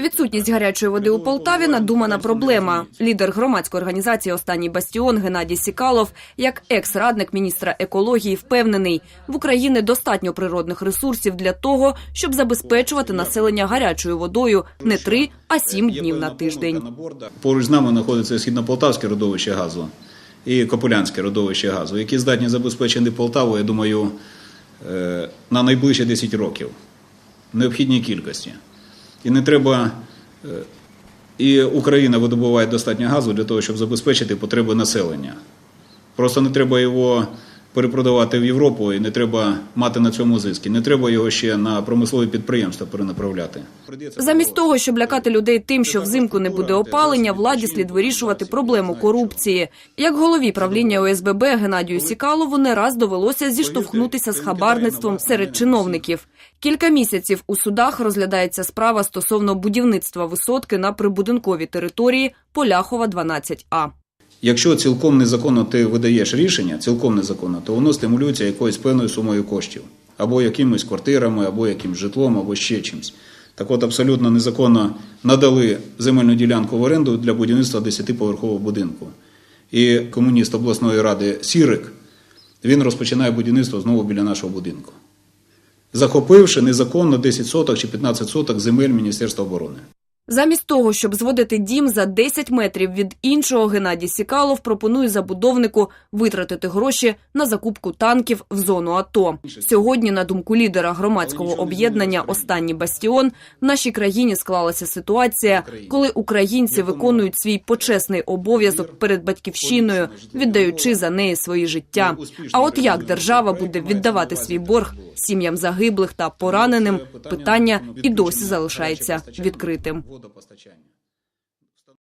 Відсутність гарячої води у Полтаві надумана проблема. Лідер громадської організації Останній бастіон Геннадій Сікалов, як екс-радник міністра екології, впевнений, в Україні достатньо природних ресурсів для того, щоб забезпечувати населення гарячою водою не три, а сім днів на тиждень. Поруч з нами знаходиться східно-полтавське родовище газу і Копулянське родовище газу, які здатні забезпечити Полтаву, я думаю, е, на найближчі 10 років необхідній кількості. І не треба. е, І Україна видобуває достатньо газу для того, щоб забезпечити потреби населення. Просто не треба його перепродавати в Європу і не треба мати на цьому зиски. Не треба його ще на промислові підприємства перенаправляти. Замість того, щоб лякати людей тим, що взимку не буде опалення, владі слід вирішувати проблему корупції. Як голові правління ОСББ Геннадію Сікалову не раз довелося зіштовхнутися з хабарництвом серед чиновників. Кілька місяців у судах розглядається справа стосовно будівництва висотки на прибудинковій території Поляхова 12А. Якщо цілком незаконно ти видаєш рішення, цілком незаконно, то воно стимулюється якоюсь певною сумою коштів, або якимись квартирами, або якимсь житлом, або ще чимось. Так от абсолютно незаконно надали земельну ділянку в оренду для будівництва 10-поверхового будинку. І комуніст обласної ради Сірик він розпочинає будівництво знову біля нашого будинку, захопивши незаконно 10 соток чи 15 соток земель Міністерства оборони. Замість того, щоб зводити дім за 10 метрів від іншого, Геннадій Сікалов пропонує забудовнику витратити гроші на закупку танків в зону АТО. Сьогодні, на думку лідера громадського об'єднання Останній бастіон в нашій країні склалася ситуація, коли українці виконують свій почесний обов'язок перед батьківщиною, віддаючи за неї свої життя. А от як держава буде віддавати свій борг сім'ям загиблих та пораненим, питання і досі залишається відкритим. Водопостачання.